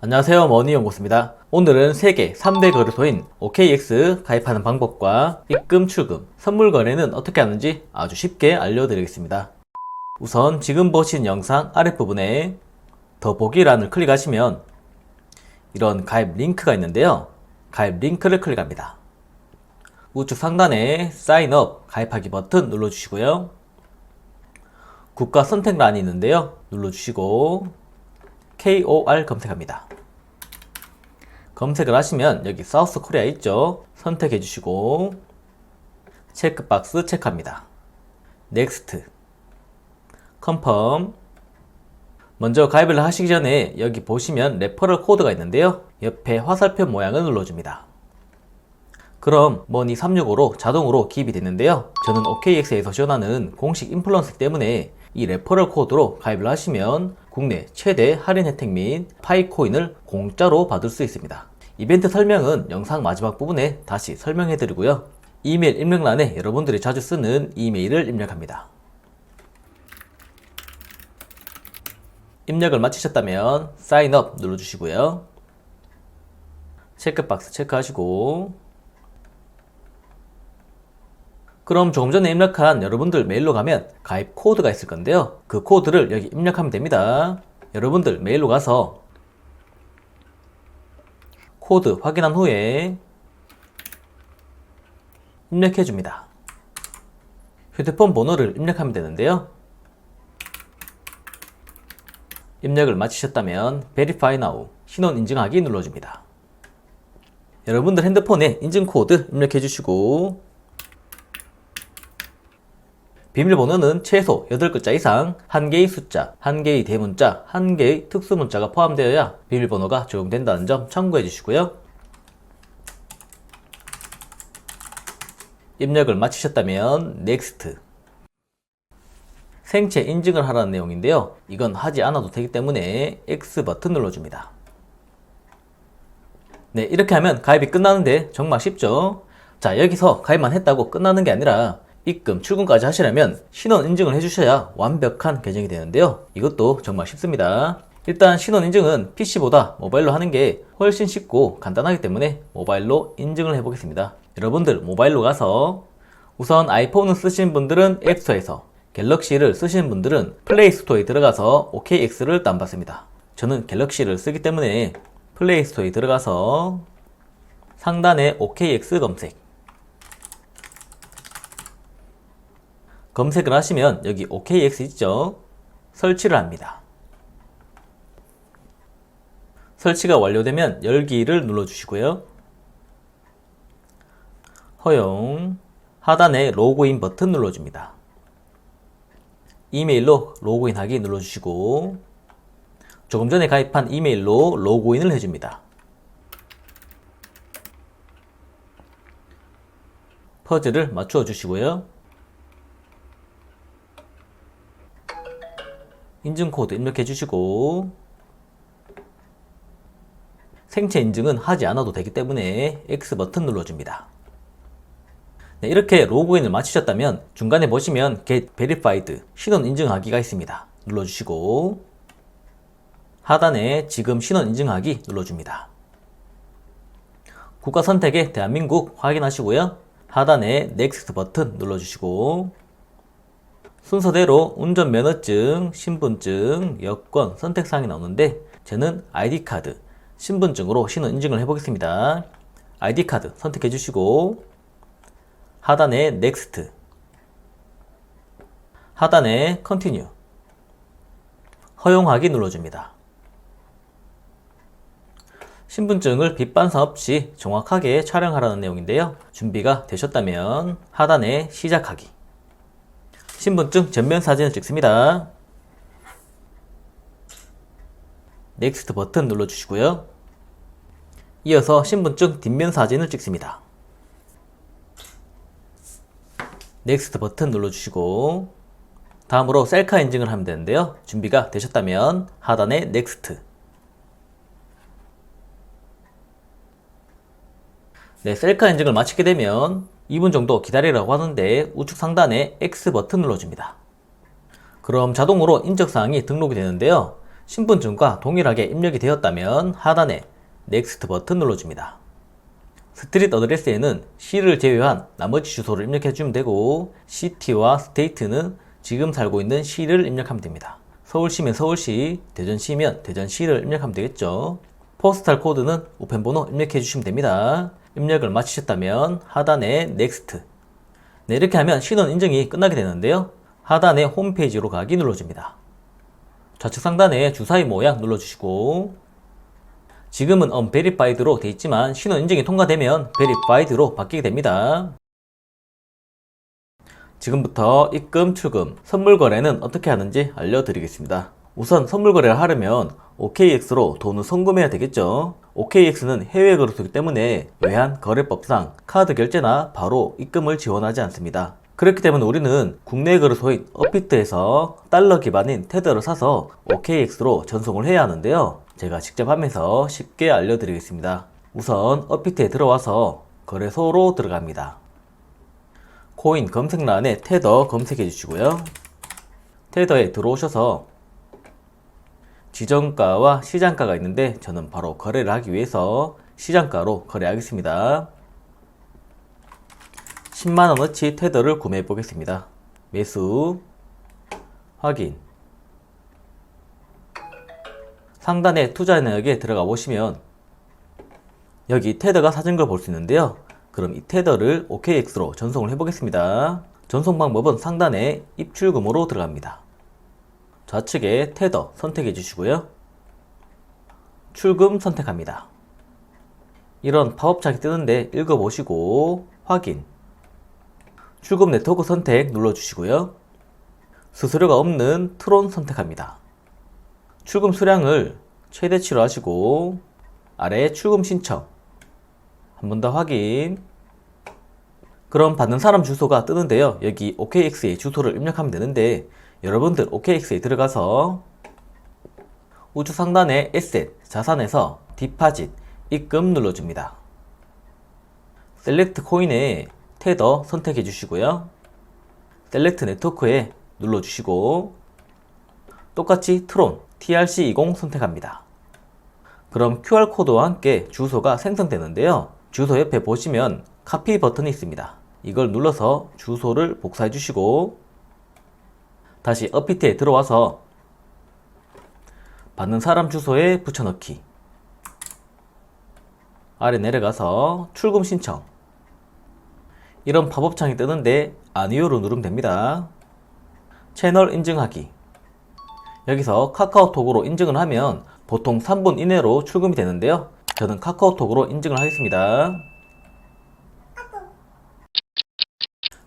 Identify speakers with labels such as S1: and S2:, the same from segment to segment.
S1: 안녕하세요 머니연구소입니다. 오늘은 세계 3대 거래소인 OKX 가입하는 방법과 입금 출금 선물 거래는 어떻게 하는지 아주 쉽게 알려드리겠습니다. 우선 지금 보신 영상 아랫부분에 더보기란을 클릭하시면 이런 가입 링크가 있는데요. 가입 링크를 클릭합니다. 우측 상단에 사인업 가입하기 버튼 눌러주시고요. 국가 선택란이 있는데요. 눌러주시고 KOR 검색합니다. 검색을 하시면 여기 사우스 코리아 있죠? 선택해 주시고 체크박스 체크합니다. 넥스트 컨펌 먼저 가입을 하시기 전에 여기 보시면 레퍼럴 코드가 있는데요. 옆에 화살표 모양을 눌러줍니다. 그럼 머니 365로 자동으로 기입이 됐는데요. 저는 OKX에서 지원하는 공식 인플루언서 때문에 이 레퍼럴 코드로 가입을 하시면 국내 최대 할인 혜택 및 파이코인을 공짜로 받을 수 있습니다. 이벤트 설명은 영상 마지막 부분에 다시 설명해 드리고요. 이메일 입력란에 여러분들이 자주 쓰는 이메일을 입력합니다. 입력을 마치셨다면 사인업 눌러주시고요. 체크박스 체크하시고 그럼 조금 전에 입력한 여러분들 메일로 가면 가입 코드가 있을 건데요. 그 코드를 여기 입력하면 됩니다. 여러분들 메일로 가서 코드 확인한 후에 입력해 줍니다. 휴대폰 번호를 입력하면 되는데요. 입력을 마치셨다면 Verify Now 신원 인증하기 눌러줍니다. 여러분들 핸드폰에 인증 코드 입력해 주시고 비밀번호는 최소 8글자 이상, 1개의 숫자, 1개의 대문자, 1개의 특수문자가 포함되어야 비밀번호가 적용된다는 점 참고해 주시고요. 입력을 마치셨다면 NEXT 생체 인증을 하라는 내용인데요. 이건 하지 않아도 되기 때문에 X 버튼 눌러줍니다. 네, 이렇게 하면 가입이 끝나는데 정말 쉽죠? 자, 여기서 가입만 했다고 끝나는 게 아니라 입금, 출금까지 하시려면 신원 인증을 해주셔야 완벽한 계정이 되는데요. 이것도 정말 쉽습니다. 일단 신원 인증은 PC보다 모바일로 하는 게 훨씬 쉽고 간단하기 때문에 모바일로 인증을 해보겠습니다. 여러분들 모바일로 가서 우선 아이폰을 쓰시는 분들은 앱스토어에서 갤럭시를 쓰시는 분들은 플레이스토어에 들어가서 OKX를 다운받습니다. 저는 갤럭시를 쓰기 때문에 플레이스토어에 들어가서 상단에 OKX 검색 검색을 하시면 여기 OKX 있죠? 설치를 합니다. 설치가 완료되면 열기를 눌러주시고요. 허용 하단에 로그인 버튼 눌러줍니다. 이메일로 로그인하기 눌러주시고 조금 전에 가입한 이메일로 로그인을 해줍니다. 퍼즐을 맞추어 주시고요. 인증코드 입력해 주시고 생체 인증은 하지 않아도 되기 때문에 X 버튼 눌러줍니다. 네, 이렇게 로그인을 마치셨다면 중간에 보시면 Get Verified 신원 인증하기가 있습니다. 눌러주시고 하단에 지금 신원 인증하기 눌러줍니다. 국가 선택에 대한민국 확인하시고요. 하단에 Next 버튼 눌러주시고 순서대로 운전면허증, 신분증, 여권 선택사항이 나오는데 저는 ID카드, 신분증으로 신원 인증을 해보겠습니다. ID카드 선택해 주시고 하단에 NEXT 하단에 Continue 허용하기 눌러줍니다. 신분증을 빛반사 없이 정확하게 촬영하라는 내용인데요. 준비가 되셨다면 하단에 시작하기 신분증 전면 사진을 찍습니다. 넥스트 버튼 눌러주시고요. 이어서 신분증 뒷면 사진을 찍습니다. 넥스트 버튼 눌러주시고 다음으로 셀카 인증을 하면 되는데요. 준비가 되셨다면 하단에 넥스트 네, 셀카 인증을 마치게 되면 2분 정도 기다리라고 하는데 우측 상단에 X 버튼 눌러줍니다. 그럼 자동으로 인적사항이 등록이 되는데요. 신분증과 동일하게 입력이 되었다면 하단에 넥스트 버튼 눌러줍니다. 스트릿 어드레스에는 시를 제외한 나머지 주소를 입력해주면 되고 시티와 스테이트는 지금 살고 있는 시를 입력하면 됩니다. 서울시면 서울시, 대전시면 대전시를 입력하면 되겠죠. 포스탈 코드는 우편번호 입력해 주시면 됩니다. 입력을 마치셨다면 하단에 넥스트 네, 이렇게 하면 신원 인증이 끝나게 되는데요. 하단에 홈페이지로 가기 눌러줍니다. 좌측 상단에 주사위 모양 눌러주시고 지금은 unverified로 돼 있지만 신원 인증이 통과되면 verified로 바뀌게 됩니다. 지금부터 입금, 출금, 선물 거래는 어떻게 하는지 알려드리겠습니다. 우선 선물 거래를 하려면 OKX로 돈을 송금해야 되겠죠. OKX는 해외 거래소이기 때문에 외환 거래법상 카드 결제나 바로 입금을 지원하지 않습니다. 그렇기 때문에 우리는 국내 거래소인 업비트에서 달러 기반인 테더를 사서 OKX로 전송을 해야 하는데요. 제가 직접 하면서 쉽게 알려드리겠습니다. 우선 업비트에 들어와서 거래소로 들어갑니다. 코인 검색란에 테더 검색해 주시고요. 테더에 들어오셔서 지정가와 시장가가 있는데 저는 바로 거래를 하기 위해서 시장가로 거래하겠습니다. 10만원어치 테더를 구매해 보겠습니다. 매수, 확인. 상단에 투자 내역에 들어가 보시면 여기 테더가 사진 걸 볼 수 있는데요. 그럼 이 테더를 OKX로 전송을 해보겠습니다. 전송 방법은 상단에 입출금으로 들어갑니다. 좌측에 테더 선택해 주시고요. 출금 선택합니다. 이런 팝업창이 뜨는데 읽어보시고 확인 출금 네트워크 선택 눌러주시고요. 수수료가 없는 트론 선택합니다. 출금 수량을 최대치로 하시고 아래 출금 신청 한 번 더 확인 그럼 받는 사람 주소가 뜨는데요. 여기 OKX의 주소를 입력하면 되는데 여러분들 OKX에 들어가서 우측 상단에 에셋, 자산에서 디파짓, 입금 눌러줍니다. 셀렉트 코인에 테더 선택해 주시고요. 셀렉트 네트워크에 눌러주시고 똑같이 트론 TRC20 선택합니다. 그럼 QR코드와 함께 주소가 생성되는데요. 주소 옆에 보시면 카피 버튼이 있습니다. 이걸 눌러서 주소를 복사해 주시고 다시 업비트에 들어와서 받는 사람 주소에 붙여넣기 아래 내려가서 출금 신청 이런 팝업창이 뜨는데 아니오로 누르면 됩니다. 채널 인증하기 여기서 카카오톡으로 인증을 하면 보통 3분 이내로 출금이 되는데요. 저는 카카오톡으로 인증을 하겠습니다.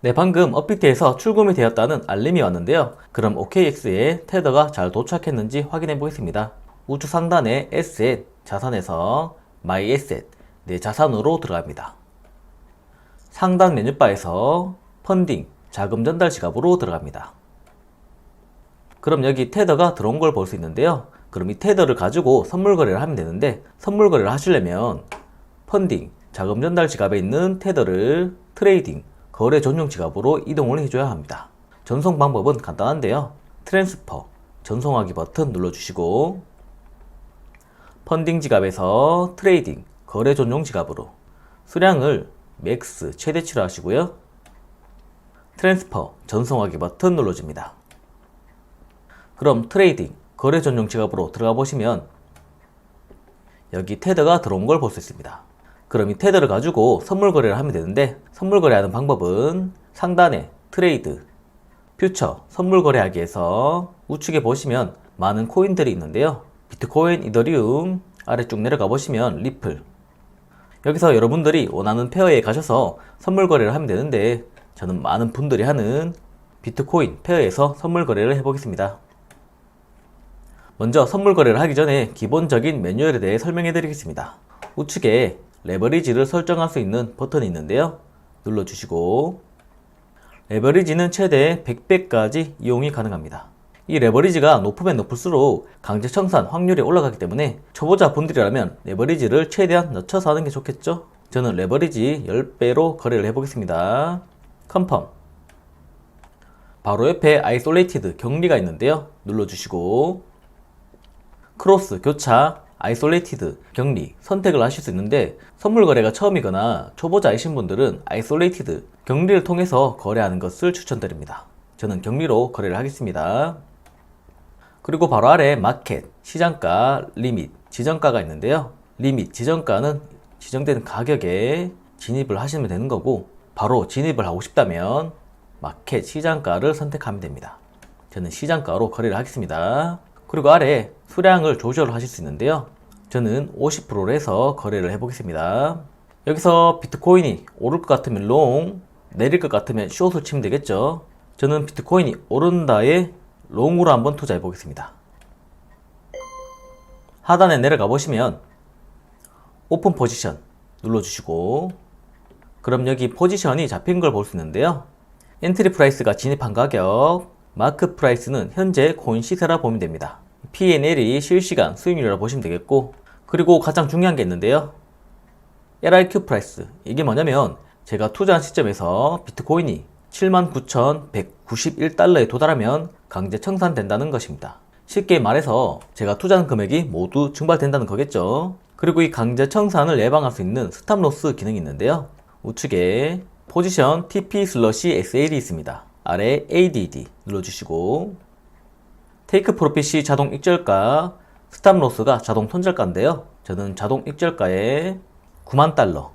S1: 네, 방금 업비트에서 출금이 되었다는 알림이 왔는데요. 그럼 OKX에 테더가 잘 도착했는지 확인해 보겠습니다. 우측 상단에 Asset, 자산에서 My Asset, 내 자산으로 들어갑니다. 상단 메뉴바에서 펀딩, 자금 전달 지갑으로 들어갑니다. 그럼 여기 테더가 들어온 걸 볼 수 있는데요. 그럼 이 테더를 가지고 선물 거래를 하면 되는데 선물 거래를 하시려면 펀딩, 자금 전달 지갑에 있는 테더를 트레이딩, 거래 전용 지갑으로 이동을 해줘야 합니다. 전송 방법은 간단한데요. 트랜스퍼, 전송하기 버튼 눌러주시고 펀딩 지갑에서 트레이딩, 거래 전용 지갑으로 수량을 맥스 최대치로 하시고요. 트랜스퍼, 전송하기 버튼 눌러줍니다. 그럼 트레이딩, 거래 전용 지갑으로 들어가 보시면 여기 테더가 들어온 걸 볼 수 있습니다. 그럼 이 테더를 가지고 선물 거래를 하면 되는데 선물 거래하는 방법은 상단에 트레이드, 퓨처, 선물 거래하기에서 우측에 보시면 많은 코인들이 있는데요. 비트코인, 이더리움 아래쪽 내려가 보시면 리플 여기서 여러분들이 원하는 페어에 가셔서 선물 거래를 하면 되는데 저는 많은 분들이 하는 비트코인 페어에서 선물 거래를 해보겠습니다. 먼저 선물 거래를 하기 전에 기본적인 매뉴얼에 대해 설명해 드리겠습니다. 우측에 레버리지를 설정할 수 있는 버튼이 있는데요. 눌러주시고 레버리지는 최대 100배까지 이용이 가능합니다. 이 레버리지가 높으면 높을수록 강제 청산 확률이 올라가기 때문에 초보자 분들이라면 레버리지를 최대한 낮춰서 하는 게 좋겠죠? 저는 레버리지 10배로 거래를 해보겠습니다. 컨펌 바로 옆에 아이솔레이티드 격리가 있는데요. 눌러주시고 크로스, 교차, 아이솔레이티드, 격리 선택을 하실 수 있는데 선물 거래가 처음이거나 초보자이신 분들은 아이솔레이티드, 격리를 통해서 거래하는 것을 추천드립니다. 저는 격리로 거래를 하겠습니다. 그리고 바로 아래 마켓, 시장가, 리밋, 지정가가 있는데요. 리밋, 지정가는 지정되는 가격에 진입을 하시면 되는 거고 바로 진입을 하고 싶다면 마켓, 시장가를 선택하면 됩니다. 저는 시장가로 거래를 하겠습니다. 그리고 아래 수량을 조절하실 수 있는데요. 저는 50%로 해서 거래를 해보겠습니다. 여기서 비트코인이 오를 것 같으면 롱, 내릴 것 같으면 숏을 치면 되겠죠. 저는 비트코인이 오른다에 롱으로 한번 투자해 보겠습니다. 하단에 내려가 보시면 오픈 포지션 눌러주시고 그럼 여기 포지션이 잡힌 걸 볼 수 있는데요. 엔트리 프라이스가 진입한 가격, 마크 프라이스는 현재 코인 시세라 보면 됩니다. P&L이 실시간 수익률이라 보시면 되겠고 그리고 가장 중요한 게 있는데요. LRQ 프라이스 이게 뭐냐면 제가 투자한 시점에서 비트코인이 79,191달러에 도달하면 강제 청산된다는 것입니다. 쉽게 말해서 제가 투자한 금액이 모두 증발된다는 거겠죠. 그리고 이 강제 청산을 예방할 수 있는 스탑로스 기능이 있는데요. 우측에 포지션 TP 슬러시 SL이 있습니다. 아래 ADD 눌러주시고 테이크 프로핏이 자동 익절가, 스탑 로스가 자동 손절가인데요. 저는 자동 익절가에 9만 달러,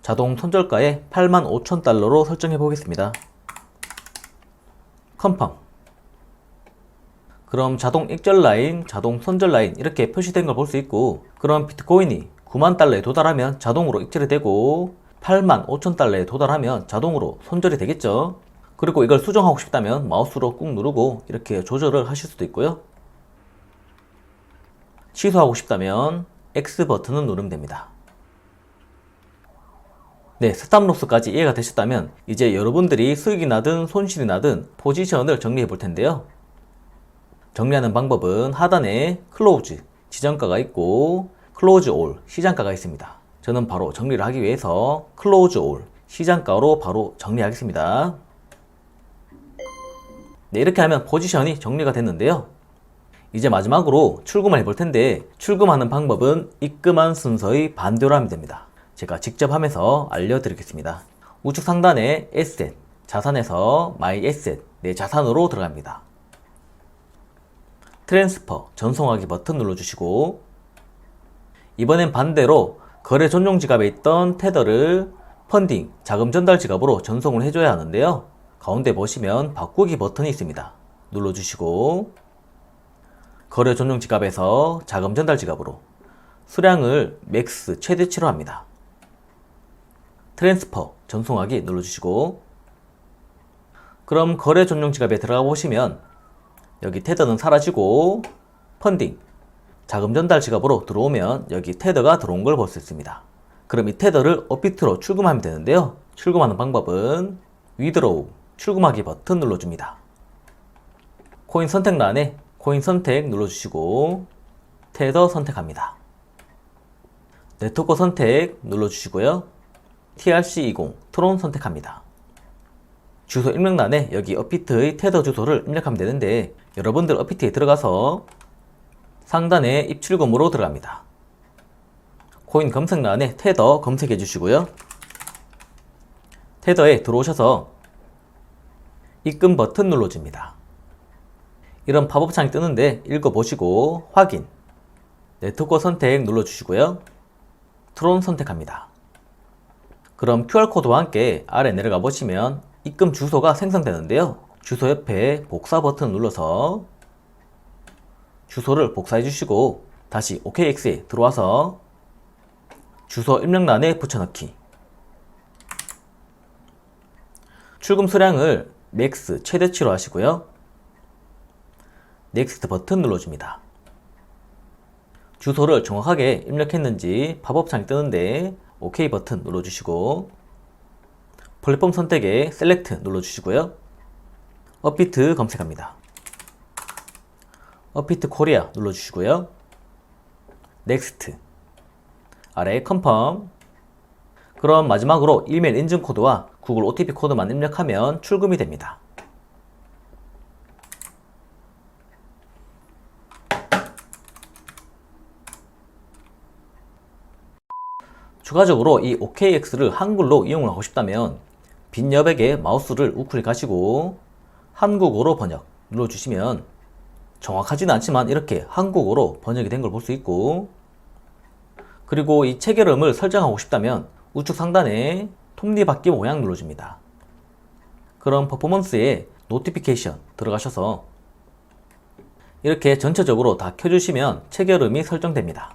S1: 자동 손절가에 8만 5천 달러로 설정해 보겠습니다. 컨펌. 그럼 자동 익절 라인, 자동 손절 라인 이렇게 표시된 걸 볼 수 있고 그럼 비트코인이 9만 달러에 도달하면 자동으로 익절이 되고 8만 5천 달러에 도달하면 자동으로 손절이 되겠죠. 그리고 이걸 수정하고 싶다면 마우스로 꾹 누르고 이렇게 조절을 하실 수도 있고요. 취소하고 싶다면 X 버튼을 누르면 됩니다. 네, 스탑로스까지 이해가 되셨다면 이제 여러분들이 수익이 나든 손실이 나든 포지션을 정리해 볼 텐데요. 정리하는 방법은 하단에 클로즈, 지정가가 있고 클로즈 올, 시장가가 있습니다. 저는 바로 정리를 하기 위해서 클로즈 올, 시장가로 바로 정리하겠습니다. 네, 이렇게 하면 포지션이 정리가 됐는데요. 이제 마지막으로 출금을 해볼 텐데 출금하는 방법은 입금한 순서의 반대로 하면 됩니다. 제가 직접 하면서 알려드리겠습니다. 우측 상단에 에셋, 자산에서 마이 에셋, 내 자산으로 들어갑니다. 트랜스퍼, 전송하기 버튼 눌러주시고 이번엔 반대로 거래 전용 지갑에 있던 테더를 펀딩, 자금 전달 지갑으로 전송을 해줘야 하는데요. 가운데 보시면 바꾸기 버튼이 있습니다. 눌러주시고 거래 전용 지갑에서 자금 전달 지갑으로 수량을 맥스 최대치로 합니다. 트랜스퍼 전송하기 눌러주시고 그럼 거래 전용 지갑에 들어가 보시면 여기 테더는 사라지고 펀딩 자금 전달 지갑으로 들어오면 여기 테더가 들어온 걸 볼 수 있습니다. 그럼 이 테더를 업비트로 출금하면 되는데요. 출금하는 방법은 위드로우 출금하기 버튼 눌러줍니다. 코인 선택란에 코인 선택 눌러주시고 테더 선택합니다. 네트워크 선택 눌러주시고요. TRC20 트론 선택합니다. 주소 입력란에 여기 업비트의 테더 주소를 입력하면 되는데 여러분들 업비트에 들어가서 상단에 입출금으로 들어갑니다. 코인 검색란에 테더 검색해 주시고요. 테더에 들어오셔서 입금 버튼 눌러줍니다. 이런 팝업 창이 뜨는데 읽어보시고 확인 네트워크 선택 눌러주시고요. 트론 선택합니다. 그럼 QR코드와 함께 아래 내려가 보시면 입금 주소가 생성되는데요. 주소 옆에 복사 버튼 눌러서 주소를 복사해 주시고 다시 OKX에 들어와서 주소 입력란에 붙여넣기 출금 수량을 맥스 최대치로 하시고요. 넥스트 버튼 눌러줍니다. 주소를 정확하게 입력했는지 팝업창이 뜨는데 OK 버튼 눌러주시고 플랫폼 선택에 셀렉트 눌러주시고요. 업비트 검색합니다. 업비트 코리아 눌러주시고요. 넥스트 아래 컨펌 그럼 마지막으로 이메일 인증 코드와 구글 OTP 코드만 입력하면 출금이 됩니다. 추가적으로 이 OKX를 한글로 이용을 하고 싶다면 빈 여백에 마우스를 우클릭하시고 한국어로 번역 눌러주시면 정확하지는 않지만 이렇게 한국어로 번역이 된 걸 볼 수 있고 그리고 이 체결음을 설정하고 싶다면 우측 상단에 톱니바퀴 모양 눌러줍니다. 그럼 퍼포먼스에 노티피케이션 들어가셔서 이렇게 전체적으로 다 켜주시면 체결음이 설정됩니다.